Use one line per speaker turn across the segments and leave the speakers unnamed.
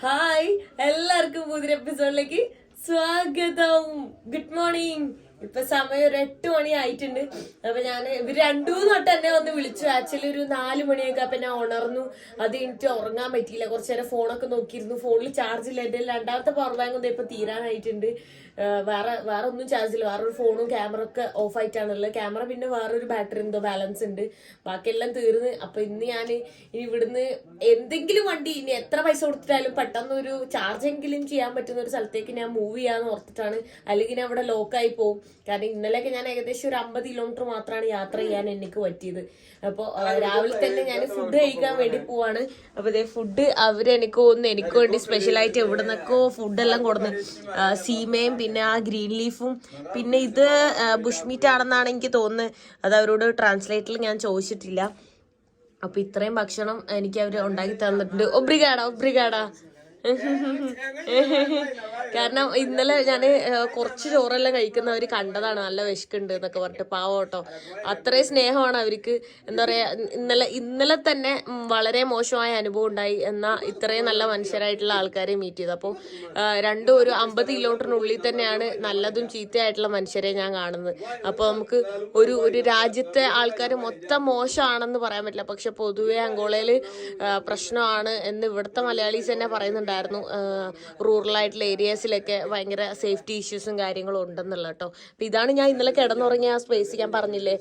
Hi എല്ലാവർക്കും പുതിയ എപ്പിസോഡിലേക്ക് സ്വാഗതം ഗുഡ് മോർണിംഗ് ഇപ്പൊ സമയം ഒരു എട്ട് മണി ആയിട്ടുണ്ട്. അപ്പൊ ഞാൻ ഇവർ രണ്ടു തൊട്ട് എന്നെ വന്ന് വിളിച്ചു. ആക്ച്വലി ഒരു നാല് മണിയൊക്കെ അപ്പൊ ഞാൻ ഉണർന്നു. അത് എനിക്ക് ഉറങ്ങാൻ പറ്റിയില്ല. കുറച്ചു നേരം ഫോണൊക്കെ നോക്കിയിരുന്നു. ഫോണിൽ ചാർജ് ഇല്ല. എന്റെ രണ്ടാമത്തെ പവർ ബാങ്ക് ഒന്നും ഇപ്പൊ തീരാനായിട്ടുണ്ട്. വേറെ വേറെ ഒന്നും ചാർജ് ഇല്ല. വേറെ ഒരു ഫോണും ക്യാമറ ഒക്കെ ഓഫ് ആയിട്ടാണുള്ളത് ക്യാമറ പിന്നെ വേറൊരു ബാറ്ററി എന്തോ ബാലൻസ് ഉണ്ട്. ബാക്കിയെല്ലാം തീർന്ന്. അപ്പൊ ഇന്ന് ഞാൻ ഇനി ഇവിടുന്ന് എന്തെങ്കിലും വണ്ടി ഇനി എത്ര പൈസ കൊടുത്തിട്ടാലും പെട്ടെന്ന് ഒരു ചാർജ് എങ്കിലും ചെയ്യാൻ പറ്റുന്ന ഒരു സ്ഥലത്തേക്ക് ഞാൻ മൂവ് ചെയ്യാന്ന് ഓർത്തിട്ടാണ്. അല്ലെങ്കിൽ ഞാൻ അവിടെ ലോക്കായി പോകും കാരണം ഇന്നലെയൊക്കെ ഞാൻ ഏകദേശം ഒരു അമ്പത് കിലോമീറ്റർ മാത്രമാണ് യാത്ര ചെയ്യാൻ എനിക്ക് പറ്റിയത്. അപ്പോൾ രാവിലെ തന്നെ ഞാൻ ഫുഡ് കഴിക്കാൻ വേണ്ടി പോവാണ്. അപ്പൊ ഇതേ ഫുഡ് അവർ എനിക്ക് തോന്നുന്നു എനിക്ക് വേണ്ടി സ്പെഷ്യലായിട്ട് എവിടെ ഫുഡ് ഫുഡെല്ലാം കൊടുന്ന് സീമയും പിന്നെ ആ ഗ്രീൻ ലീഫും പിന്നെ ഇത് ബുഷ്മീറ്റ് ആണെന്നാണ് എനിക്ക് തോന്നുന്നത്. അത് അവരോട് ട്രാൻസ്ലേറ്ററിൽ ഞാൻ ചോദിച്ചിട്ടില്ല. അപ്പൊ ഇത്രയും ഭക്ഷണം എനിക്ക് അവർ ഉണ്ടാക്കി തന്നിട്ടുണ്ട്. ഒബ്രിഗാഡ ഒബ്രിഗാടാ കാരണം ഇന്നലെ ഞാൻ കുറച്ച് ചോറെല്ലാം കഴിക്കുന്നവർ കണ്ടതാണ് നല്ല വിശക്കുണ്ട് എന്നൊക്കെ പറഞ്ഞിട്ട് പാവോട്ടോ അത്രയും സ്നേഹമാണ് അവർക്ക്. എന്താ പറയാ ഇന്നലെ ഇന്നലെ തന്നെ വളരെ മോശമായ അനുഭവം ഉണ്ടായി എന്നാൽ ഇത്രയും നല്ല മനുഷ്യരായിട്ടുള്ള ആൾക്കാരെ മീറ്റ് ചെയ്തു. അപ്പോൾ രണ്ടും ഒരു അമ്പത് കിലോമീറ്ററിനുള്ളിൽ തന്നെയാണ് നല്ലതും ചീത്തയായിട്ടുള്ള മനുഷ്യരെ ഞാൻ കാണുന്നത്. അപ്പോൾ നമുക്ക് ഒരു ഒരു രാജ്യത്തെ ആൾക്കാർ മൊത്തം മോശമാണെന്ന് പറയാൻ പറ്റില്ല. പക്ഷെ പൊതുവെ അങ്കോളയിൽ പ്രശ്നമാണ് എന്ന് ഇവിടുത്തെ മലയാളീസ് തന്നെ പറയുന്നുണ്ടായിരുന്നു റൂറൽ ആയിട്ടുള്ള ഏരിയാസിലൊക്കെ ഭയങ്കര സേഫ്റ്റി ഇഷ്യൂസും കാര്യങ്ങളും ഉണ്ടെന്നുള്ള കേട്ടോ അപ്പം ഇതാണ് ഞാൻ ഇന്നലെ കിടന്നുറങ്ങിയ ആ സ്പേസ് ഞാൻ പറഞ്ഞില്ലേ?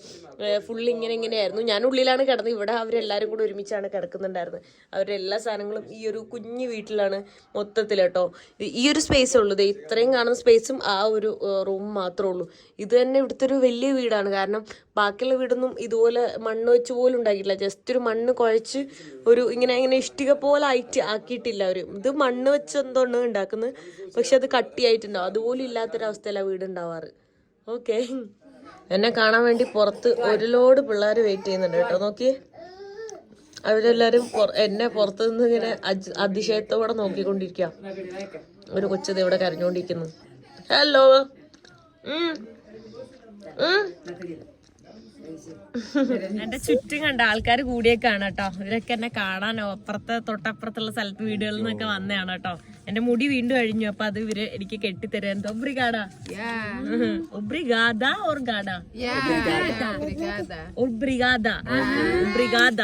ഫുൾ ഇങ്ങനെ ഇങ്ങനെയായിരുന്നു. ഞാൻ ഉള്ളിലാണ് കിടന്നത്. ഇവിടെ അവരെല്ലാവരും കൂടെ ഒരുമിച്ചാണ് കിടക്കുന്നുണ്ടായിരുന്നത്. അവരുടെ എല്ലാ സാധനങ്ങളും ഈ ഒരു കുഞ്ഞു വീട്ടിലാണ് മൊത്തത്തിൽ കേട്ടോ ഈ- ഒരു സ്പേസ് ഉള്ളൂ. ഇത്രയും കാണുന്ന സ്പേസും ആ ഒരു റൂം മാത്രമേ ഉള്ളൂ. ഇത് തന്നെ ഇവിടുത്തെ ഒരു വലിയ വീടാണ്. കാരണം ബാക്കിയുള്ള വീടൊന്നും ഇതുപോലെ മണ്ണ് വെച്ച് പോലും ഉണ്ടാക്കിയിട്ടില്ല. ജസ്റ്റ് ഒരു മണ്ണ് കുഴച്ച് ഒരു ഇങ്ങനെ ഇങ്ങനെ ഇഷ്ടിക പോലെ ആയിട്ട് ആക്കിയിട്ടില്ല അവർ ഇത് മണ്ണ് വെച്ച് എന്തോണ്ട് ഉണ്ടാക്കുന്നത്? പക്ഷെ അത് കട്ടിയായിട്ടുണ്ടാവും. അതുപോലും ഇല്ലാത്തൊരവസ്ഥയിലാണ് വീട് ഉണ്ടാവാറ്. ഓക്കെ എന്നെ കാണാൻ വേണ്ടി പുറത്ത് ഒരു ലോഡ് പിള്ളേർ വെയിറ്റ് ചെയ്യുന്നുണ്ട് കേട്ടോ. നോക്കി അവരെല്ലാരും എന്നെ പുറത്തു നിന്ന് ഇങ്ങനെ അതിശയത്തോടെ നോക്കിക്കൊണ്ടിരിക്കുക ഒരു കൊച്ചത് ഇവിടെ കരഞ്ഞോണ്ടിരിക്കുന്നു ഹലോ എന്റെ ചുറ്റും കണ്ട ആൾക്കാർ കൂടിയേക്കാണ് കേട്ടോ. ഇവരൊക്കെ എന്നെ കാണാനോ അപ്പുറത്തെ തൊട്ടപ്പുറത്തുള്ള സ്ഥലത്ത് വീടുകളിൽ നിന്നൊക്കെ വന്നതാണ് കേട്ടോ. എന്റെ മുടി വീണ്ടും അഴിഞ്ഞു അപ്പൊ അത് ഇവർ എനിക്ക് കെട്ടിത്തരാൻ ഒബ്രിഗാഡ ഒബ്രിഗാദ ഓർ ഗാഡ? ഒബ്രിഗാദ ഒബ്രിഗാദ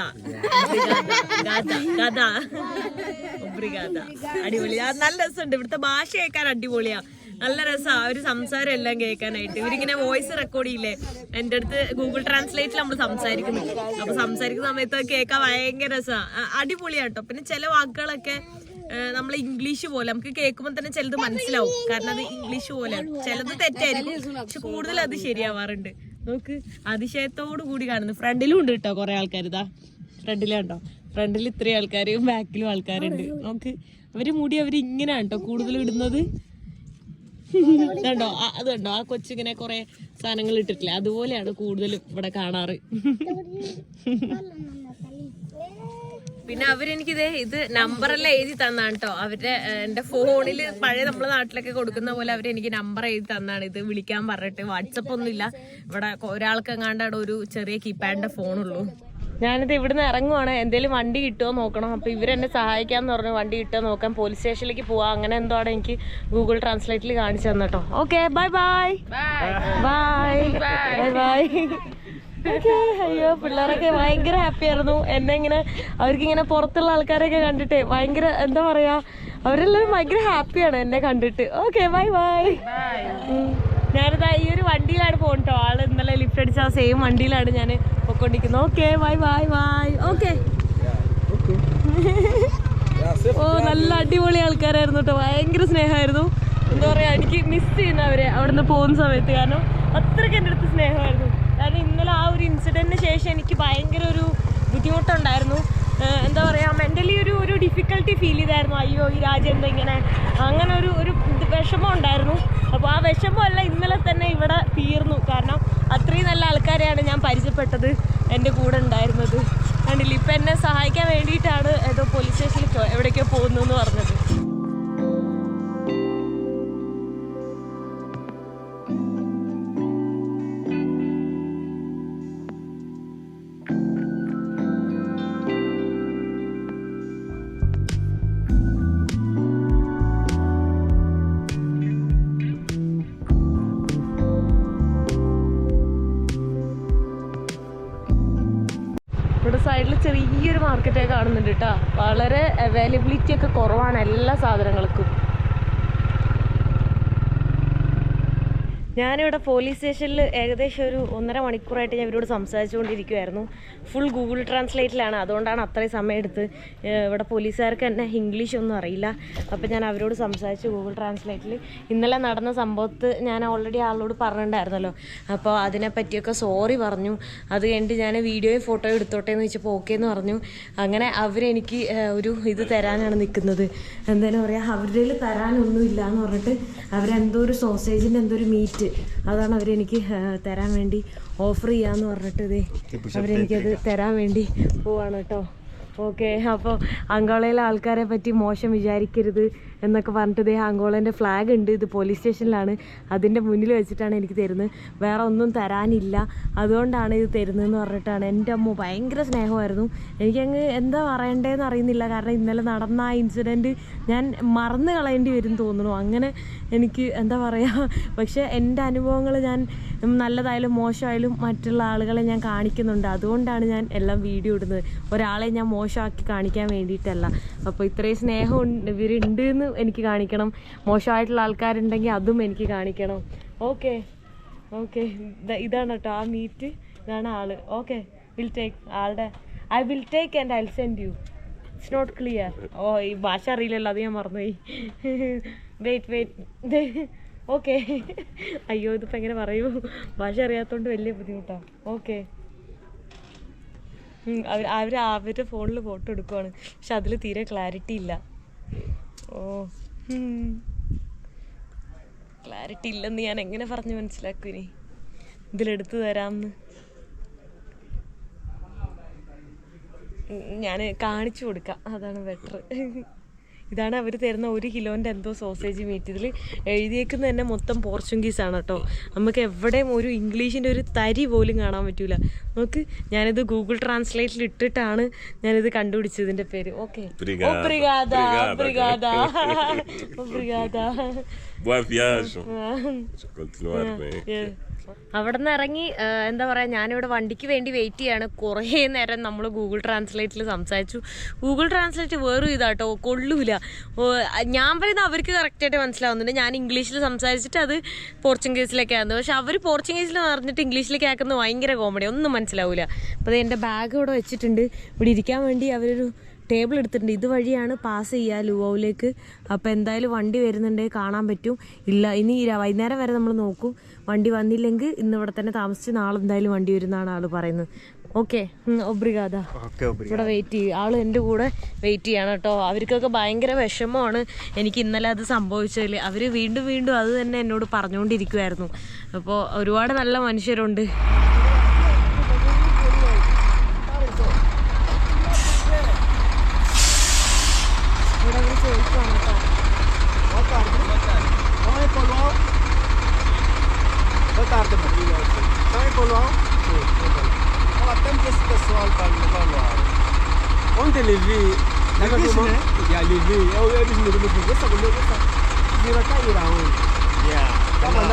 ഗാദ ഗാദ ഒബ്രിഗാദ അടിപൊളി. അടിപൊളിയാ നല്ല രസമുണ്ട്. ഇവിടുത്തെ ഭാഷ കേൾക്കാൻ അടിപൊളിയാ. നല്ല രസാ അവർ സംസാരം എല്ലാം കേൾക്കാനായിട്ട്. ഇവരിങ്ങനെ വോയിസ് റെക്കോർഡ് ചെയ്യില്ലേ? എന്റെ അടുത്ത് ഗൂഗിൾ ട്രാൻസ്ലേറ്റിൽ നമ്മൾ സംസാരിക്കുന്നു. അപ്പൊ സംസാരിക്കുന്ന സമയത്ത് കേൾക്കാൻ ഭയങ്കര രസാ. അടിപൊളിയാട്ടോ. പിന്നെ ചില വാക്കുകളൊക്കെ നമ്മൾ ഇംഗ്ലീഷ് പോലെ നമുക്ക് കേൾക്കുമ്പോൾ തന്നെ ചിലത് മനസ്സിലാവും. കാരണം അത് ഇംഗ്ലീഷ് പോലെ ചിലത് തെറ്റായിരിക്കും. പക്ഷെ കൂടുതൽ അത് ശരിയാവാറുണ്ട്. നോക്ക് അതിശയത്തോടു കൂടി കാണുന്നു. ഫ്രണ്ടിലും ഉണ്ട് കേട്ടോ കുറെ ആൾക്കാർ ഇതാ ഫ്രണ്ടിലുണ്ടോ ഫ്രണ്ടിൽ ഇത്രയും ആൾക്കാരും ബാക്കിലും ആൾക്കാരുണ്ട്. നോക്ക് അവർ മുടി അവർ ഇങ്ങനെയാണ് കേട്ടോ കൂടുതൽ ഇടുന്നത്. ഇതുണ്ടോ അതുണ്ടോ അത് കണ്ടോ? ആ കൊച്ചിങ്ങനെ കുറെ സാധനങ്ങൾ ഇട്ടിട്ടില്ലേ? അതുപോലെയാണ് കൂടുതലും ഇവിടെ കാണാറ്. പിന്നെ അവരെനിക്കിത് ഇത് നമ്പറെല്ലാം എഴുതി തന്നാണ് കേട്ടോ അവരുടെ എന്റെ എന്റെ ഫോണിൽ പഴയ നമ്മളെ നാട്ടിലൊക്കെ കൊടുക്കുന്ന പോലെ അവരെനിക്ക് നമ്പർ എഴുതി തന്നാണ്. ഇത് വിളിക്കാൻ പറഞ്ഞിട്ട് വാട്സപ്പ് ഒന്നും ഇല്ല ഇവിടെ ഒരാൾക്ക് എങ്ങാണ്ടാണ് ഒരു ചെറിയ കീപാഡിന്റെ ഫോണുള്ളൂ. ഞാനിത് ഇവിടുന്ന് ഇറങ്ങുവാണ്. എന്തേലും വണ്ടി കിട്ടുമോ നോക്കണം. അപ്പൊ ഇവരെന്നെ സഹായിക്കാന്ന് പറഞ്ഞു വണ്ടി കിട്ടുമോ നോക്കാം പോലീസ് സ്റ്റേഷനിലേക്ക് പോവാ. അങ്ങനെ എന്തോ ആണ് എനിക്ക് ഗൂഗിൾ ട്രാൻസ്ലേറ്റിൽ കാണിച്ചു തന്നെട്ടോ okay bye bye. Bye. Bye bye. അയ്യോ പിള്ളേരൊക്കെ ഭയങ്കര ഹാപ്പി ആയിരുന്നു. എന്നെ ഇങ്ങനെ അവർക്ക് ഇങ്ങനെ പുറത്തുള്ള ആൾക്കാരൊക്കെ കണ്ടിട്ട് ഭയങ്കര എന്താ പറയാ അവരെല്ലാവരും ഭയങ്കര ഹാപ്പിയാണ് എന്നെ കണ്ടിട്ട്. Okay bye bye. ഞാനിതാ ഈ ഒരു വണ്ടിയിലാണ് പോകട്ടോ ആൾ ഇന്നലെ ലിഫ്റ്റ് അടിച്ച സെയിം വണ്ടിയിലാണ് ഞാൻ പൊക്കൊണ്ടിരിക്കുന്നത് okay bye bye bye okay ഓ നല്ല അടിപൊളി ആൾക്കാരായിരുന്നു കേട്ടോ. ഭയങ്കര സ്നേഹമായിരുന്നു. എന്താ പറയാ എനിക്ക് മിസ് ചെയ്യുന്ന അവരെ അവിടുന്ന് പോകുന്ന സമയത്ത്. കാരണം അത്രയ്ക്ക് എന്റെ അടുത്ത് സ്നേഹമായിരുന്നു. കാരണം ഇന്നലെ ആ ഒരു ഇൻസിഡന്റിന് ശേഷം എനിക്ക് ഭയങ്കര ഒരു ബുദ്ധിമുട്ടുണ്ടായിരുന്നു. എന്താ പറയുക മെന്റലി ഒരു ഒരു ഡിഫിക്കൽട്ടി ഫീൽ ചെയ്തായിരുന്നു. അയ്യോ ഈ രാജ്യം എന്താ ഇങ്ങനെ? അങ്ങനെ ഒരു ഒരു വിഷമം ഉണ്ടായിരുന്നു. അപ്പോൾ ആ വിഷമമല്ല ഇന്നലെ തന്നെ ഇവിടെ തീർന്നു. കാരണം അത്രയും നല്ല ആൾക്കാരെയാണ് ഞാൻ പരിചയപ്പെട്ടത് എന്റെ കൂടെ ഉണ്ടായിരുന്നത്. കണ്ടില്ല ഇപ്പം എന്നെ സഹായിക്കാൻ വേണ്ടിയിട്ടാണ് ഏതോ പോലീസ് സ്റ്റേഷനിൽ എവിടേക്കോ പോകുന്നു എന്ന് പറഞ്ഞത്. സൈഡിൽ ചെറിയൊരു മാർക്കറ്റൊക്കെ കാണുന്നുണ്ട് കേട്ടോ വളരെ അവൈലബിലിറ്റി ഒക്കെ കുറവാണ് എല്ലാ സാധനങ്ങൾക്കും. ഞാനിവിടെ പോലീസ് സ്റ്റേഷനിൽ ഏകദേശം ഒരു ഒന്നര മണിക്കൂറായിട്ട് ഞാൻ ഇവരോട് സംസാരിച്ചുകൊണ്ടിരിക്കുമായിരുന്നു ഫുൾ ഗൂഗിൾ ട്രാൻസ്ലേറ്റിലാണ് അതുകൊണ്ടാണ് അത്രയും സമയം എടുത്ത് ഇവിടെ പോലീസുകാർക്ക് തന്നെ ഇംഗ്ലീഷ് ഒന്നും അറിയില്ല. അപ്പോൾ ഞാൻ അവരോട് സംസാരിച്ചു ഗൂഗിൾ ട്രാൻസ്ലേറ്റിൽ ഇന്നലെ നടന്ന സംഭവത്ത് ഞാൻ ഓൾറെഡി ആളോട് പറഞ്ഞിട്ടുണ്ടായിരുന്നല്ലോ. അപ്പോൾ അതിനെപ്പറ്റിയൊക്കെ സോറി പറഞ്ഞു. അത് കഴിഞ്ഞിട്ട് ഞാൻ വീഡിയോയും ഫോട്ടോയും എടുത്തോട്ടെ എന്ന് വെച്ചപ്പോൾ ഓക്കെ എന്ന് പറഞ്ഞു. അങ്ങനെ അവരെനിക്ക് ഒരു ഇത് തരാനാണ് നിൽക്കുന്നത്. എന്തായാലും പറയുക അവരുടെ തരാനൊന്നും ഇല്ല എന്ന് പറഞ്ഞിട്ട് അവരെന്തോ ഒരു സോസേജിന്റെ എന്തോ ഒരു മീറ്റ് അതാണ് അവരെനിക്ക് തരാൻ വേണ്ടി ഓഫർ ചെയ്യാന്ന് പറഞ്ഞിട്ട് ഇത് അവരെനിക്കത് തരാൻ വേണ്ടി പോവാണ് കേട്ടോ. ഓക്കെ അപ്പോൾ അങ്കോളയിലെ ആൾക്കാരെ പറ്റി മോശം വിചാരിക്കരുത്. എന്നൊക്കെ പറഞ്ഞിട്ട് ഇതേ അങ്കോളേന്റെ ഫ്ലാഗ് ഉണ്ട്. ഇത് പോലീസ് സ്റ്റേഷനിലാണ് അതിന്റെ മുന്നിൽ വെച്ചിട്ടാണ് എനിക്ക് തരുന്നത്. വേറെ ഒന്നും തരാനില്ല. അതുകൊണ്ടാണ് ഇത് തരുന്നതെന്ന് പറഞ്ഞിട്ടാണ് എന്റെ അമ്മ ഭയങ്കര സ്നേഹമായിരുന്നു. എനിക്കങ്ങ് എന്താ പറയണ്ടേന്ന് അറിയുന്നില്ല. കാരണം ഇന്നലെ നടന്ന ആ ഇൻസിഡന്റ് ഞാൻ മറന്നു കളയേണ്ടി വരും തോന്നുന്നു. അങ്ങനെ എനിക്ക് എന്താ പറയുക പക്ഷേ എന്റെ അനുഭവങ്ങൾ ഞാൻ നല്ലതായാലും മോശമായാലും മറ്റുള്ള ആളുകളെ ഞാൻ കാണിക്കുന്നുണ്ട്. അതുകൊണ്ടാണ് ഞാൻ എല്ലാം വീഡിയോ ഇടുന്നത്. ഒരാളെ ഞാൻ മോശമാക്കി കാണിക്കാൻ വേണ്ടിയിട്ടല്ല. അപ്പോൾ ഇത്രയും സ്നേഹം ഇവരുണ്ട് എന്ന് എനിക്ക് കാണിക്കണം. മോശമായിട്ടുള്ള ആൾക്കാരുണ്ടെങ്കിൽ അതും എനിക്ക് കാണിക്കണം. ഓക്കെ ഓക്കെ ഇതാണ് കേട്ടോ ആ മീറ്റ് ഇതാണ് ആൾ. ഓക്കെ വിൽ ടേക്ക് ആളുടെ I will take and I send you it's not clear ഓ ഈ ഭാഷ അറിയില്ലല്ലോ അത് ഞാൻ മറന്നുപോയി. വെയിറ്റ് വെയിറ്റ് ഓക്കെ അയ്യോ ഇതിപ്പോൾ എങ്ങനെ പറയൂ? ഭാഷ അറിയാത്തതുകൊണ്ട് വലിയ ബുദ്ധിമുട്ടാണ് ഓക്കെ അവർ അവർ അവരുടെ ഫോണിൽ ഫോട്ടോ എടുക്കുവാണ്. പക്ഷെ അതിൽ തീരെ ക്ലാരിറ്റി ഇല്ല. ഓ ക്ലാരിറ്റി ഇല്ലെന്ന് ഞാൻ എങ്ങനെ പറഞ്ഞു മനസ്സിലാക്കും ഇനി? ഇതിലെടുത്തു തരാമെന്ന് ഞാൻ കാണിച്ചു കൊടുക്കാം. അതാണ് ബെറ്റർ ഇതാണ് അവർ തരുന്ന ഒരു കിലോന്റെ എന്തോ സോസേജ് മീറ്റ് ഇതിൽ എഴുതിയേക്കുന്നത് തന്നെ മൊത്തം പോർച്ചുഗീസ് ആണ് കേട്ടോ. നമുക്ക് എവിടെയും ഒരു ഇംഗ്ലീഷിന്റെ ഒരു തരി പോലും കാണാൻ പറ്റൂല. നമുക്ക് ഞാനിത് ഗൂഗിൾ ട്രാൻസ്ലേറ്റിൽ ഇട്ടിട്ടാണ് ഞാനിത് കണ്ടുപിടിച്ചത് ഇതിന്റെ പേര് ഓക്കെ. ഒബ്രിഗാദ
Obrigado.
ഒബ്രിഗാദ അവിടെ നിന്ന് ഇറങ്ങി എന്താ പറയാ ഞാനിവിടെ വണ്ടിക്ക് വേണ്ടി വെയിറ്റ് ചെയ്യാണ്. കുറേ നേരം നമ്മൾ ഗൂഗിൾ ട്രാൻസ്ലേറ്റിൽ സംസാരിച്ചു. ഗൂഗിൾ ട്രാൻസ്ലേറ്റ് വേറും ഇതാട്ടോ കൊള്ളൂല. ഞാൻ പറയുന്നത് അവർക്ക് കറക്റ്റായിട്ട് മനസ്സിലാവുന്നുണ്ട്. ഞാൻ ഇംഗ്ലീഷിൽ സംസാരിച്ചിട്ട് അത് പോർച്ചുഗീസിലേക്ക് ആയിരുന്നു. പക്ഷെ അവർ പോർച്ചുഗീസിൽ പറഞ്ഞിട്ട് ഇംഗ്ലീഷിലേക്ക് ആക്കുന്നത് ഭയങ്കര കോമഡി ഒന്നും മനസ്സിലാവില്ല അപ്പോൾ എന്റെ ബാഗ് ഇവിടെ വെച്ചിട്ടുണ്ട്. ഇവിടെ ഇരിക്കാൻ വേണ്ടി അവരൊരു ടേബിൾ എടുത്തിട്ടുണ്ട്. ഇതുവഴിയാണ് പാസ് ചെയ്യുക ലുവോയിലേക്ക് അപ്പോൾ എന്തായാലും വണ്ടി വരുന്നുണ്ടെങ്കിൽ കാണാൻ പറ്റും. ഇല്ല ഇനി വൈകുന്നേരം വരെ നമ്മൾ നോക്കും. വണ്ടി വന്നില്ലെങ്കിൽ ഇന്ന് ഇവിടെ തന്നെ താമസിച്ച് നാളെ എന്തായാലും വണ്ടി വരുന്നതാണ് ആൾ പറയുന്നത്. ഓക്കെ ഒബ്രിഗാദ. ഇവിടെ വെയിറ്റ് ചെയ്യും. ആൾ എന്റെ കൂടെ വെയിറ്റ് ചെയ്യണം കേട്ടോ. അവർക്കൊക്കെ ഭയങ്കര വിഷമമാണ് എനിക്ക് ഇന്നലെ അത് സംഭവിച്ചതിൽ അവർ വീണ്ടും വീണ്ടും അത് തന്നെ എന്നോട് പറഞ്ഞുകൊണ്ടിരിക്കുമായിരുന്നു അപ്പോൾ ഒരുപാട് നല്ല മനുഷ്യരുണ്ട്.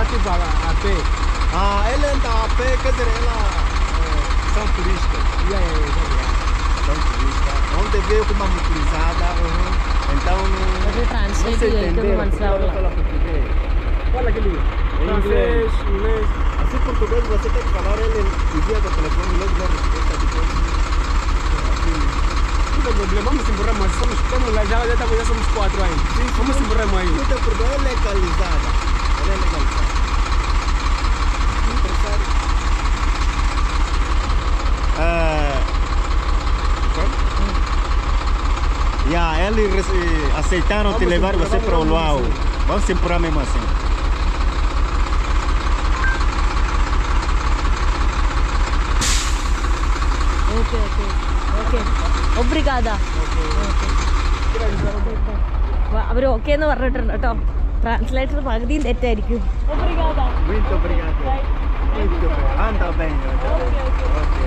relativa a, a pé.
Ah, ele é anda a pé, quer dizer, ela é, são turistas.
Yeah, yeah, yeah.
São turistas. Ontem veio com uma motorizada, uhum. então
eh, não, não se entendeu.
Fala português. Fala que língua? Francês, inglês.
Assim português você tem que falar, ele o dia do telefone, ele não respeita depois. Tipo, assim.
Não tem problema, vamos embora, mas somos, estamos lá, já, já, já somos quatro aí. Sim, vamos embora aí.
Não tem problema, é legalizada. Yeah, eles rece- aceitaram te
Vamos
levar
embora,
você
vamos,
para o
vamos,
Luau.
vamos.
Vamos embora mesmo assim.
Okay okay okay ഒബ്രിഗാദ our okay എന്ന് പറഞ്ഞിട്ടുണ്ട് കേട്ടോ translator പകുതിയും തെറ്റായിരിക്കും ഒബ്രിഗാദ
Muito obrigado.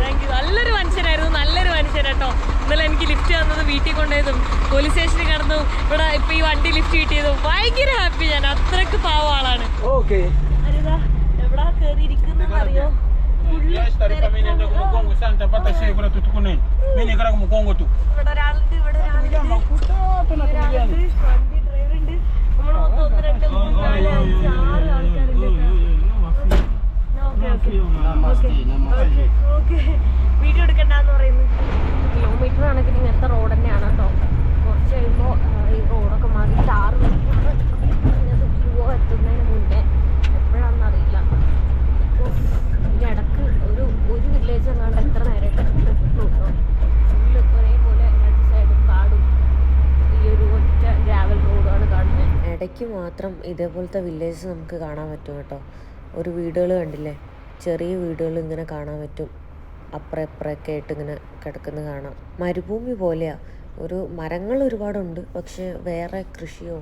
Thank you നല്ലൊരു മനുഷ്യനായിരുന്നു. നല്ലൊരു മനുഷ്യൻ കേട്ടോ ഇന്നലെ എനിക്ക് ലിഫ്റ്റ് തന്നത് വീട്ടിൽ കൊണ്ടുപോയതും പോലീസ് സ്റ്റേഷനിൽ കടന്നു ഇവിടെ ഇപ്പൊ ഈ വണ്ടി ലിഫ്റ്റ് കിട്ടിയതും ഭയങ്കര ഹാപ്പി ഞാൻ. അത്രയ്ക്ക് പാവ ആളാണ്. എവിടാ കേറി ഇരിക്കുന്ന അറിയോ. ഇവിടെ ഒരാളുണ്ട് ഇവിടെ ഒരാളുണ്ട്. വണ്ടി ഡ്രൈവർ ഉണ്ട്. നമ്മൾ ഒന്ന് രണ്ട് മൂന്ന് നാല് അഞ്ച് ആറ് വീഡിയോ എടുക്കണ്ടെന്ന് പറയുന്നു. കിലോമീറ്റർ കണക്കിന് ഇങ്ങനത്തെ റോഡ് തന്നെയാണ് കേട്ടോ. കുറച്ച് കഴിയുമ്പോൾ ഈ റോഡൊക്കെ മാറി ടാർ പോവോ എത്തുന്നതിന് മുന്നേ എപ്പോഴാണെന്ന് അറിയില്ല. അപ്പോൾ ഇതിന്റെ ഇടയ്ക്ക് ഒരു ഒരു വില്ലേജ് എങ്ങാണ്ട് എത്ര നേരമായിട്ട് കിട്ടുള്ളൂ കേട്ടോ ഫുള്ള് ഒരേപോലെ രണ്ട് സൈഡും കാടും. ഈ ഒരു ഒറ്റ ഗ്രാവൽ റോഡാണ് കാണുന്നത്
ഇടയ്ക്ക് മാത്രം ഇതേപോലത്തെ വില്ലേജ് നമുക്ക് കാണാൻ പറ്റും കേട്ടോ. ഒരു വീടുകൾ കണ്ടില്ലേ? ചെറിയ വീടുകൾ ഇങ്ങനെ കാണാൻ പറ്റും. അപ്പുറം ഇപ്പുറമൊക്കെ ആയിട്ട് ഇങ്ങനെ കിടക്കുന്നത് കാണാം. മരുഭൂമി പോലെയാ. ഒരു മരങ്ങൾ ഒരുപാടുണ്ട്. പക്ഷെ വേറെ കൃഷിയോ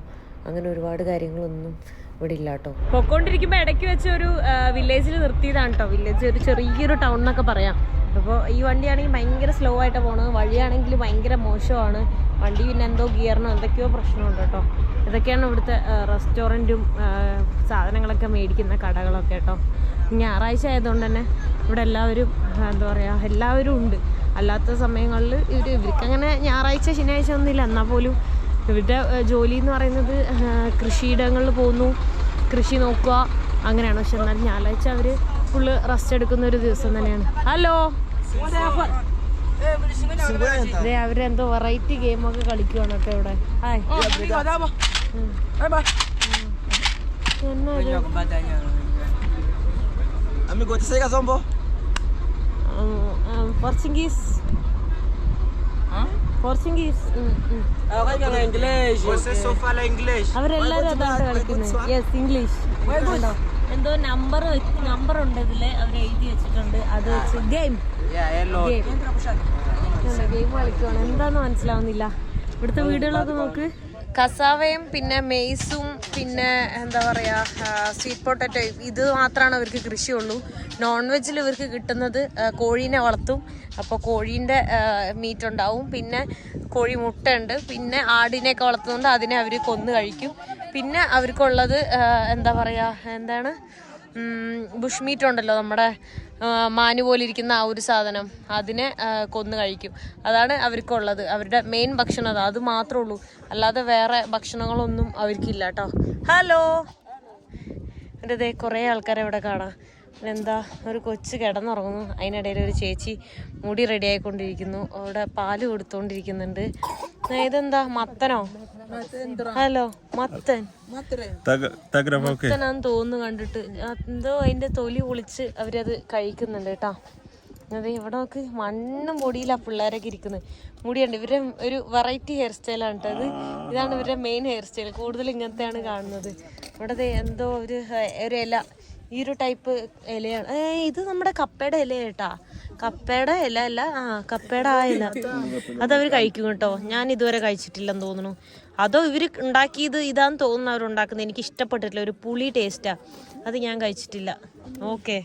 അങ്ങനെ ഒരുപാട് കാര്യങ്ങളൊന്നും ഇവിടെ ഇല്ല കേട്ടോ.
പൊക്കോണ്ടിരിക്കുമ്പോൾ ഇടയ്ക്ക് വെച്ച് ഒരു വില്ലേജിൽ നിർത്തിയതാണ് കേട്ടോ. വില്ലേജ് ഒരു ചെറിയൊരു ടൗൺ എന്നൊക്കെ പറയാം. അപ്പോൾ ഈ വണ്ടിയാണെങ്കിൽ ഭയങ്കര സ്ലോ ആയിട്ട് പോണത്. വഴിയാണെങ്കിൽ ഭയങ്കര മോശമാണ്. വണ്ടി പിന്നെ എന്തോ ഗിയറിനോ എന്തൊക്കെയോ പ്രശ്നമുണ്ട് കേട്ടോ. ഇതൊക്കെയാണ് ഇവിടുത്തെ റെസ്റ്റോറന്റും സാധനങ്ങളൊക്കെ മേടിക്കുന്ന കടകളൊക്കെ കേട്ടോ. ഞായറാഴ്ച ആയതുകൊണ്ട് തന്നെ ഇവിടെ എല്ലാവരും എന്താ പറയുക എല്ലാവരും ഉണ്ട്. അല്ലാത്ത സമയങ്ങളിൽ ഇവർ ഇവർക്കങ്ങനെ ഞായറാഴ്ച ശനിയാഴ്ച ഒന്നുമില്ല. എന്നാൽ പോലും ഇവരുടെ ജോലി എന്ന് പറയുന്നത് കൃഷിയിടങ്ങളിൽ പോകുന്നു. കൃഷി നോക്കുക. അങ്ങനെയാണ്. പക്ഷെ എന്നാൽ ഞായറാഴ്ച അവർ ഫുള്ള് റെസ്റ്റ് എടുക്കുന്ന ഒരു ദിവസം തന്നെയാണ്. ഹലോ? അതെ അവരെന്തോ വെറൈറ്റി ഗെയിമൊക്കെ കളിക്കുവാണ് കേട്ടോ ഇവിടെ.
Portuguese Portuguese.
അവരെല്ലാരും അതാണ് കളിക്കുന്നത് യെസ് ഇംഗ്ലീഷ് എന്തോ നമ്പർ നമ്പർ ഉണ്ട് ഇതിൽ. അവർ എഴുതി വെച്ചിട്ടുണ്ട്. അത് വെച്ച് ഗെയിം. Game game കളിക്കുവാണ്. എന്താന്ന് മനസ്സിലാവുന്നില്ല. ഇവിടുത്തെ വീടുകളൊക്കെ നോക്ക്. കസാവയും പിന്നെ മെയ്സും പിന്നെ എന്താ പറയുക സ്വീറ്റ് പൊട്ടാറ്റോ ഇത് മാത്രമാണ് അവർക്ക് കൃഷിയുള്ളൂ. നോൺ വെജിൽ ഇവർക്ക് കിട്ടുന്നത് കോഴീനെ വളർത്തും. അപ്പോൾ കോഴീന്റെ മീറ്റ് ഉണ്ടാവും. പിന്നെ കോഴി മുട്ടയുണ്ട്. പിന്നെ ആടിനെയൊക്കെ വളർത്തുന്നുണ്ട് അതിനെ അവർ കൊന്നു കഴിക്കും. പിന്നെ അവർക്കുള്ളത് എന്താ പറയുക എന്താണ് ബുഷ് മീറ്റ് ഉണ്ടല്ലോ നമ്മുടെ മാനു പോലെ ഇരിക്കുന്ന ആ ഒരു സാധനം. അതിനെ കൊന്നു കഴിക്കും. അതാണ് അവർക്കുള്ളത്. അവരുടെ മെയിൻ ഭക്ഷണം അതാ. മാത്രമേ ഉള്ളൂ. അല്ലാതെ വേറെ ഭക്ഷണങ്ങളൊന്നും അവർക്കില്ല കേട്ടോ. ഹലോ എന്റെ കുറേ ആൾക്കാരെ ഇവിടെ കാണാം. എന്താ ഒരു കൊച്ചു കിടന്നുറങ്ങുന്നു. അതിനിടയിൽ ഒരു ചേച്ചി മുടി റെഡി ആയിക്കൊണ്ടിരിക്കുന്നു. അവിടെ പാൽ കൊടുത്തോണ്ടിരിക്കുന്നുണ്ട്. ഇതെന്താ മത്തനോ? ഹലോ മത്തൻ. മത്തനാന്ന് തോന്നുന്നു കണ്ടിട്ട്. എന്തോ അതിന്റെ തൊലി പൊളിച്ച് അവരത് കഴിക്കുന്നുണ്ട് കേട്ടോ. അതെ ഇവിടെ നോക്ക് മണ്ണും പൊടിയിലാ പിള്ളേരൊക്കെ ഇരിക്കുന്നത്. മുടിയുണ്ട്. ഇവരുടെ ഒരു വെറൈറ്റി ഹെയർ സ്റ്റൈലാണ് കേട്ടോ അത് ഇതാണ് ഇവരുടെ മെയിൻ ഹെയർ സ്റ്റൈൽ കൂടുതൽ ഇങ്ങനത്തെയാണ് കാണുന്നത്. ഇവിടെ എന്തോ ഒരു ഒരു ഇല. ഈ ഒരു ടൈപ്പ് ഇലയാണ്. ഏ ഇത് നമ്മുടെ കപ്പയുടെ ഇല കേട്ടാ കപ്പയുടെ ഇല അല്ല ആ കപ്പയുടെ ആ ഇല. അതവർ കഴിക്കും കേട്ടോ. ഞാൻ ഇതുവരെ കഴിച്ചിട്ടില്ലെന്ന് തോന്നുന്നു. അതോ ഇവർ ഉണ്ടാക്കിയത് ഇതാന്ന് തോന്നുന്നു അവരുണ്ടാക്കുന്നത്. എനിക്ക് ഇഷ്ടപ്പെട്ടിട്ടില്ല ഒരു പുളി ടേസ്റ്റാ അത് ഞാൻ കഴിച്ചിട്ടില്ല. ഓക്കെ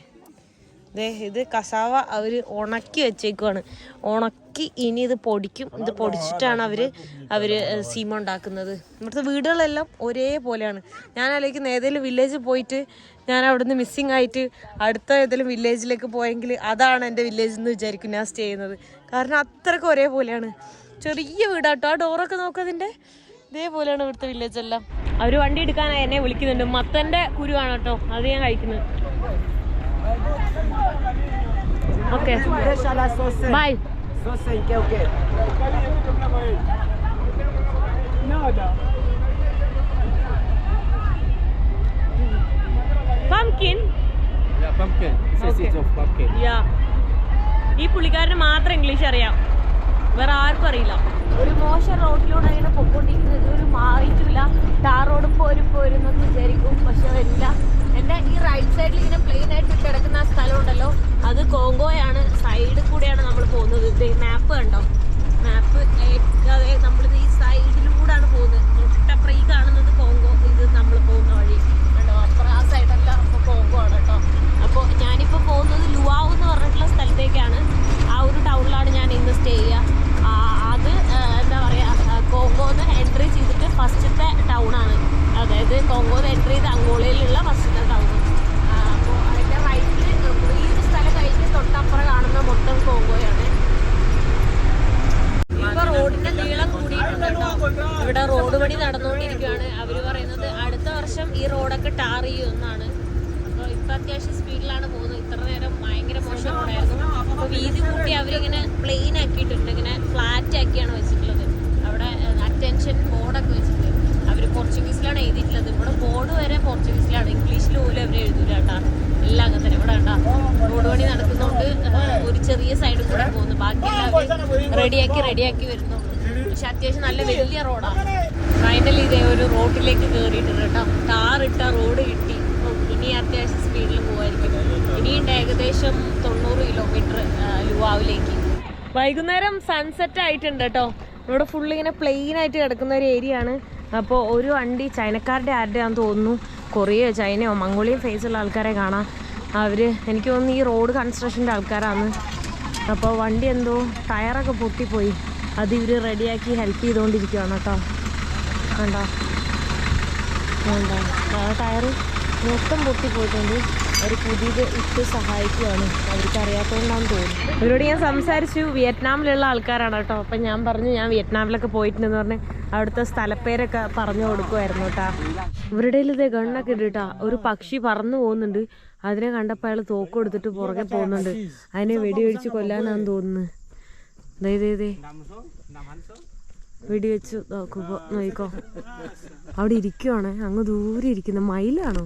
ദേ ഇത് കസാവ അവർ ഉണക്കി വെച്ചേക്കുവാണ്. ഉണക്കി ഇനി ഇത് പൊടിക്കും. ഇത് പൊടിച്ചിട്ടാണ് അവർ അവർ സീമ ഉണ്ടാക്കുന്നത്. ഇവിടുത്തെ വീടുകളെല്ലാം ഒരേപോലെയാണ്. ഞാൻ ആലോചിക്കുന്ന ഏതെങ്കിലും വില്ലേജിൽ പോയിട്ട് ഞാൻ അവിടുന്ന് മിസ്സിങ് ആയിട്ട് അടുത്ത ഏതെങ്കിലും വില്ലേജിലേക്ക് പോയെങ്കിൽ അതാണ് എന്റെ വില്ലേജ് എന്ന് വിചാരിക്കും ഞാൻ സ്റ്റേ ചെയ്യുന്നത്. കാരണം അത്രയ്ക്ക് ഒരേപോലെയാണ്. ചെറിയ വീടാട്ടോ. ആ ഡോറൊക്കെ നോക്കതിന്റെ ഇതേപോലെയാണ് ഇവിടുത്തെ വില്ലേജ് എല്ലാം. അവർ വണ്ടി എടുക്കാനായി എന്നെ വിളിക്കുന്നുണ്ട്. മത്തന്റെ കുരുവാണ് കേട്ടോ. അത് ഞാൻ കഴിക്കുന്നത്. Okay
Deixa lá só 100.
Bye
Só 100, que é o quê?
Nada.
Pumpkin
Yeah, pumpkin. This is seeds of pumpkin.
Yeah ഈ പുള്ളിക്കാരന് മാത്രം ഇംഗ്ലീഷ് അറിയാം വേറെ ആർക്കും അറിയില്ല ഒരു മോശം നമ്മൾ പേ മാപ്പ് കണ്ടോ മാപ്പ് അതെ നമ്മളിത് ഈ സൈഡിലൂടെയാണ് പോകുന്നത് തൊട്ടപ്പുറം ഈ കാണുന്നത് കോങ്കോ ഇത് നമ്മൾ പോകുന്ന വഴി കണ്ടോ അപ്പുറം ആ സൈഡെല്ലാം അപ്പോൾ കോങ്കോ ആണ് കേട്ടോ അപ്പോൾ ഞാനിപ്പോൾ പോകുന്നത് ലുവാവ് എന്ന് പറഞ്ഞിട്ടുള്ള സ്ഥലത്തേക്കാണ് ആ ഒരു ടൗണിലാണ് ഞാൻ ഇന്ന് സ്റ്റേ ചെയ്യുക ആ, അത് ആ, എന്താ പറയുക കോങ്കോന്ന് എൻട്രി ചെയ്തിട്ട് ഫസ്റ്റത്തെ ടൗണാണ് അതായത് കോങ്കോന്ന് എൻട്രി ചെയ്ത് അങ്കോളയിലുള്ള ഫസ്റ്റത്തെ ടൗൺ അപ്പോൾ അതിന്റെ റൈറ്റിൽ ഈ ഒരു സ്ഥലം കഴിഞ്ഞ് നടന്നുകൊണ്ടിരിക്കുകയാണ് അവർ പറയുന്നത് അടുത്ത വർഷം ഈ റോഡൊക്കെ ടാർ ചെയ്യും എന്നാണ് അപ്പോൾ ഇപ്പം അത്യാവശ്യം സ്പീഡിലാണ് പോകുന്നത് ഇത്ര നേരം ഭയങ്കര മോശം റോഡായിരുന്നു അപ്പോൾ വീതി കൂട്ടി അവരിങ്ങനെ പ്ലെയിൻ ആക്കിയിട്ടുണ്ട് ഇങ്ങനെ ഫ്ലാറ്റ് ആക്കിയാണ് വെച്ചിട്ടുള്ളത് അവിടെ അറ്റൻഷൻ ബോർഡൊക്കെ വെച്ചിട്ട് അവർ പോർച്ചുഗീസിലാണ് എഴുതിയിട്ടുള്ളത് ഇവിടെ ബോർഡ് വരെ പോർച്ചുഗീസിലാണ് ഇംഗ്ലീഷിൽ പോലും അവർ എഴുതൂല കേട്ടോ എല്ലാം അങ്ങനെ തന്നെ ഇവിടെ കണ്ടാ റോഡ് പണി നടക്കുന്നതുകൊണ്ട് ഒരു ചെറിയ സൈഡിൽ കൂടെ പോകുന്നു ബാക്കിയെല്ലാം റെഡിയാക്കി റെഡിയാക്കി വരുന്നുള്ളൂ പക്ഷെ അത്യാവശ്യം നല്ല വലിയ റോഡാണ് ഫൈനലി ഇതേ ഒരു റോഡിലേക്ക് കയറിയിട്ടുണ്ട് കേട്ടോ. ടാറിട്ട റോഡ് കിട്ടി. ഇനി അത്യാവശ്യം സ്പീഡിൽ പോകായിരിക്കും ഇനിയുണ്ട് ഏകദേശം തൊണ്ണൂറ് കിലോമീറ്റർ ലുവാവിലേക്ക്. വൈകുന്നേരം സൺസെറ്റ് ആയിട്ടുണ്ട് കേട്ടോ. ഇവിടെ ഫുൾ ഇങ്ങനെ പ്ലെയിൻ ആയിട്ട് കിടക്കുന്ന ഒരു ഏരിയ ആണ്. അപ്പോൾ ഒരു വണ്ടി ചൈനക്കാരുടെ ആരുടെയാണെന്ന് തോന്നുന്നു. കൊറിയയോ ചൈനയോ മംഗോളിയൻ ഫേസുള്ള ആൾക്കാരെ കാണാം. അവർ എനിക്ക് തോന്നുന്നു ഈ റോഡ് കൺസ്ട്രക്ഷന്റെ ആൾക്കാരാണ് അപ്പോൾ വണ്ടി എന്തോ ടയറൊക്കെ പൊട്ടിപ്പോയി. അത് ഇവർ റെഡിയാക്കി ഹെൽപ്പ് ചെയ്തുകൊണ്ടിരിക്കുകയാണ് കേട്ടോ. കണ്ടോ? കണ്ടോ? ആ ടയർ മൊത്തം പൊട്ടിപ്പോയിട്ടുണ്ട് അവർ പുതിയത് ഇട്ട് സഹായിക്കുകയാണ് അവർക്ക് അറിയാത്തതുകൊണ്ടാണെന്ന് തോന്നുന്നു. ഇവരോട് ഞാൻ സംസാരിച്ചു. വിയറ്റ്നാമിലുള്ള ആൾക്കാരാണ് കേട്ടോ. അപ്പം ഞാൻ പറഞ്ഞു ഞാൻ വിയറ്റ്നാമിലൊക്കെ പോയിട്ടുണ്ടെന്ന് പറഞ്ഞ് അവിടുത്തെ സ്ഥലപ്പേരൊക്കെ പറഞ്ഞു കൊടുക്കുമായിരുന്നു കേട്ടോ. ഇവരുടെ ഇതേ ഗണ്ണൊക്കെ ഉണ്ട് കേട്ടോ. ഒരു പക്ഷി പറന്നു പോകുന്നുണ്ട്. അതിനെ കണ്ടപ്പോൾ അയാൾ തോക്ക് കൊടുത്തിട്ട് പുറകെ പോകുന്നുണ്ട്. അതിനെ വെടിവെടിച്ച് കൊല്ലാനാണെന്ന് തോന്നുന്നു. വെടിവെച്ച്. നോക്കുമ്പോ നോക്കോ അവിടെ ഇരിക്കുവാണ്. അങ്ങ് ദൂരെ ഇരിക്കുന്ന. മയിലാണോ?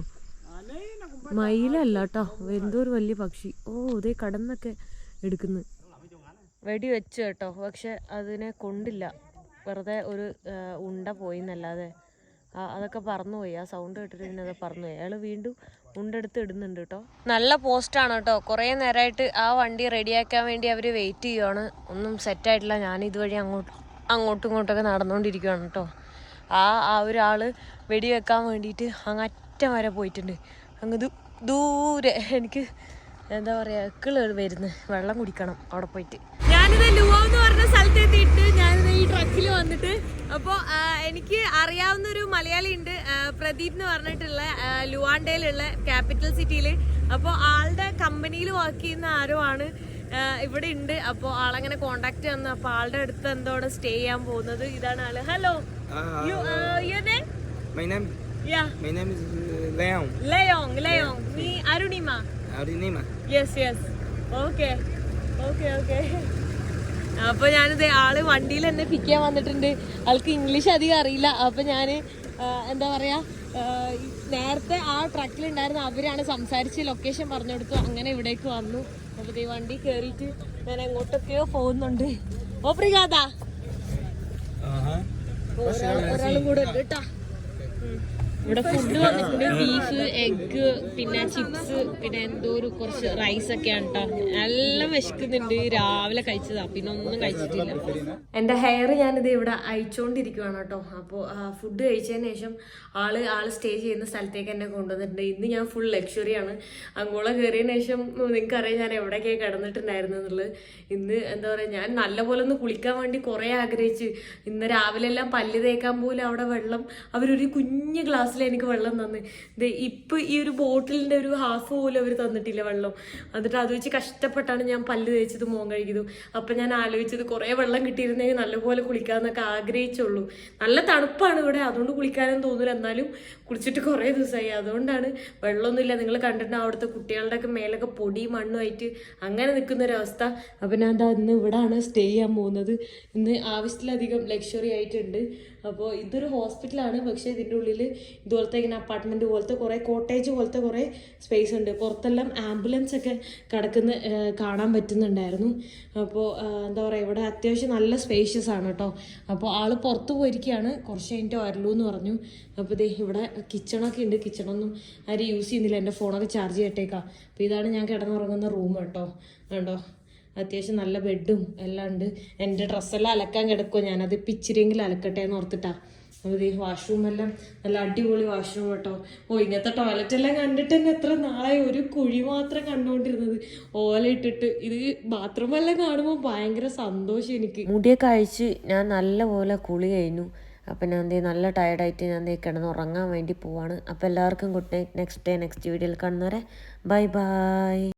മയിലല്ല കേട്ടോ എന്തോ ഒരു വലിയ പക്ഷി. ഓ ഇതേ കടന്നൊക്കെ എടുക്കുന്നു. വെടി വെച്ചു കേട്ടോ. പക്ഷെ അതിനെ കൊണ്ടില്ല. വെറുതെ ഒരു ഉണ്ട പോയി എന്നല്ലാതെ. ആ, അതൊക്കെ പറന്നുപോയി ആ സൗണ്ട് കേട്ടിട്ട് പിന്നെ അത് പറന്നുപോയി അയാൾ വീണ്ടും ഉണ്ടെടുത്ത് ഇടുന്നുണ്ട് കേട്ടോ നല്ല പോസ്റ്റാണ് കേട്ടോ കുറേ നേരമായിട്ട് ആ വണ്ടി റെഡിയാക്കാൻ വേണ്ടി അവർ വെയിറ്റ് ചെയ്യുവാണ്. ഒന്നും സെറ്റായിട്ടില്ല ഞാൻ ഇതുവഴി അങ്ങോട്ട് അങ്ങോട്ടും ഇങ്ങോട്ടൊക്കെ നടന്നുകൊണ്ടിരിക്കുകയാണ് കേട്ടോ ആ ആ ഒരാൾ വെടിവെക്കാൻ വേണ്ടിയിട്ട് അങ്ങ് അറ്റം വരെ പോയിട്ടുണ്ട്. അങ്ങ് ദൂരെ എനിക്ക് എന്താ പറയുക എക്കിൾ വരുന്നത് വെള്ളം കുടിക്കണം അവിടെ പോയിട്ട്. ഞാനിത് എന്ന് പറഞ്ഞ സ്ഥലത്തെത്തിയിട്ട് ഞാൻ ഈ ട്രക്കിൽ വന്നിട്ട് അപ്പോൾ എനിക്ക് അറിയാവുന്ന ഒരു മലയാളി ഉണ്ട് പ്രദീപ് എന്ന് പറഞ്ഞിട്ടുള്ള ലുവാണ്ടയിലുള്ള ക്യാപിറ്റൽ സിറ്റിയിൽ അപ്പോൾ ആളുടെ കമ്പനിയിൽ വർക്ക് ചെയ്യുന്ന ആരോ ആണ് ഇവിടെ ഉണ്ട്. അപ്പോൾ ആളങ്ങനെ കോണ്ടാക്ട് തന്നു അപ്പോൾ ആളുടെ അടുത്ത് എന്തോ സ്റ്റേ ചെയ്യാൻ പോകുന്നത്. ഇതാണ് ആൾ. Hello your name
My name,
yeah
my name is uh, Leon. Arinima.
അപ്പൊ ഞാനിത് ആൾ വണ്ടിയിൽ എന്നെ പിക്ക് ചെയ്യാൻ വന്നിട്ടുണ്ട്. ആൾക്ക് ഇംഗ്ലീഷ് അധികം അറിയില്ല. അപ്പൊ ഞാൻ എന്താ പറയാ നേരത്തെ ആ ട്രക്കിൽ ഉണ്ടായിരുന്ന അവരാണ് സംസാരിച്ച് ലൊക്കേഷൻ പറഞ്ഞു കൊടുത്തു അങ്ങനെ ഇവിടേക്ക് വന്നു. അപ്പൊ ഈ വണ്ടി കേറിയിട്ട് ഞാൻ എങ്ങോട്ടൊക്കെയോ പോകുന്നുണ്ട്. ഓ പ്രികാത ഒരാളും കൂടെ ഉണ്ട് കേട്ടോ. ഇവിടെ ഫുഡ് വന്നിട്ടുണ്ട്. ബീഫ് എഗ്ഗ് പിന്നെ ചിപ്സ് പിന്നെ എന്തോ ഒരു കുറച്ച് റൈസ് ഒക്കെയാണ് കേട്ടോ എല്ലാം വിശക്കുന്നുണ്ട്. രാവിലെ കഴിച്ചതാ. പിന്നെ ഒന്നും കഴിച്ചിട്ടില്ല. എന്റെ ഹെയർ ഞാനിത് ഇവിടെ അയച്ചുകൊണ്ടിരിക്കുവാണ് കേട്ടോ അപ്പോൾ ഫുഡ് കഴിച്ചതിന് ശേഷം ആൾ ആൾ സ്റ്റേ ചെയ്യുന്ന സ്ഥലത്തേക്ക് എന്നെ കൊണ്ടുവന്നിട്ടുണ്ട്. ഇന്ന് ഞാൻ ഫുൾ ലക്ഷറിയാണ് അങ്ങോള കയറിയതിന് ശേഷം നിങ്ങൾക്കറിയാം ഞാൻ എവിടെയൊക്കെ കിടന്നിട്ടുണ്ടായിരുന്നു ഇന്ന് എന്താ പറയുക ഞാൻ നല്ലപോലെ ഒന്ന് കുളിക്കാൻ വേണ്ടി കുറേ ആഗ്രഹിച്ച്. ഇന്ന് രാവിലെ എല്ലാം പല്ല് തേക്കാൻ പോലും അവിടെ വെള്ളം. അവരൊരു കുഞ്ഞ് ഗ്ലാസ്സിൽ എനിക്ക് വെള്ളം തന്ന്. ദേ ഇപ്പൊ ഈ ഒരു ബോട്ടിലിന്റെ ഒരു ഹാഫ് പോലും അവർ തന്നിട്ടില്ല വെള്ളം. എന്നിട്ട് അത് വെച്ച് കഷ്ടപ്പെട്ടാണ് ഞാൻ പല്ല് തേച്ചത് മോൻ കഴിക്കുന്നത് അപ്പൊ ഞാൻ ആലോചിച്ചത് കുറേ വെള്ളം കിട്ടിയിരുന്നെങ്കിൽ നല്ലപോലെ കുളിക്കാന്നൊക്കെ ആഗ്രഹിച്ചുള്ളൂ. നല്ല തണുപ്പാണ് ഇവിടെ അതുകൊണ്ട് കുളിക്കാനും തോന്നില്ല എന്നാലും കുളിച്ചിട്ട് കുറേ ദിവസമായി അതുകൊണ്ടാണ് വെള്ളമൊന്നുമില്ല. നിങ്ങൾ കണ്ടിട്ടുണ്ടോ അവിടുത്തെ കുട്ടികളുടെ ഒക്കെ മേലൊക്കെ പൊടി മണ്ണുമായിട്ട് അങ്ങനെ നിൽക്കുന്ന ഒരവസ്ഥ അപ്പം ഞാൻ ഇന്ന് ഇവിടാണ് സ്റ്റേ ചെയ്യാൻ പോകുന്നത്. ഇന്ന് ആവശ്യത്തിലധികം ലക്ഷറി ആയിട്ടുണ്ട്. അപ്പോൾ ഇതൊരു ഹോസ്പിറ്റലാണ്. പക്ഷേ ഇതിന്റെ ഉള്ളിൽ ഇതുപോലത്തെ ഇങ്ങനെ അപ്പാർട്ട്മെന്റ് പോലത്തെ കുറേ കോട്ടേജ് പോലത്തെ കുറേ സ്പേസ് ഉണ്ട്. പുറത്തെല്ലാം ആംബുലൻസ് ഒക്കെ കിടക്കുന്ന കാണാൻ പറ്റുന്നുണ്ടായിരുന്നു. അപ്പോൾ എന്താ പറയുക ഇവിടെ അത്യാവശ്യം നല്ല സ്പേഷ്യസ് ആണ് കേട്ടോ. അപ്പോൾ ആൾ പുറത്ത് പോയിരിക്കുകയാണ് കുറച്ച് കഴിഞ്ഞിട്ട് വരലൂ എന്ന് പറഞ്ഞു. അപ്പോൾ ഇതേ ഇവിടെ കിച്ചണൊക്കെ ഉണ്ട്. കിച്ചണൊന്നും ആരും യൂസ് ചെയ്യുന്നില്ല. എന്റെ ഫോണൊക്കെ ചാർജ് ചെയ്യട്ടേക്കാം അപ്പോൾ ഇതാണ് ഞാൻ കിടന്നുറങ്ങുന്ന റൂം കേട്ടോ. കണ്ടോ? അത്യാവശ്യം നല്ല ബെഡും എല്ലാം ഉണ്ട്. എന്റെ ഡ്രസ്സെല്ലാം അലക്കാൻ കിടക്കുമോ ഞാനത് പിച്ചിരിയെങ്കിലും അലക്കട്ടെ എന്ന് ഓർത്തിട്ടാ. അപ്പോൾ ഈ വാഷ്റൂം എല്ലാം നല്ല അടിപൊളി വാഷ്റൂം കേട്ടോ. ഓ ഇങ്ങനത്തെ ടോയ്ലറ്റ് എല്ലാം കണ്ടിട്ട് തന്നെ എത്ര നാളായി. ഒരു കുഴി മാത്രം കണ്ടുകൊണ്ടിരുന്നത് ഓല ഇട്ടിട്ട് ഇത് ബാത്റൂം എല്ലാം കാണുമ്പോൾ ഭയങ്കര സന്തോഷം എനിക്ക്.
മുടിയൊക്കെ അഴിച്ച് ഞാൻ നല്ലപോലെ കുളി കഴിഞ്ഞു. അപ്പം ഞാൻ ദേ നല്ല ടയർഡായിട്ട് ഞാൻ ദേ കിടന്ന് ഉറങ്ങാൻ വേണ്ടി പോവാണ്. അപ്പോൾ എല്ലാവർക്കും good night next day next വീഡിയോയിൽ കാണുന്നവരെ ബൈ ബൈ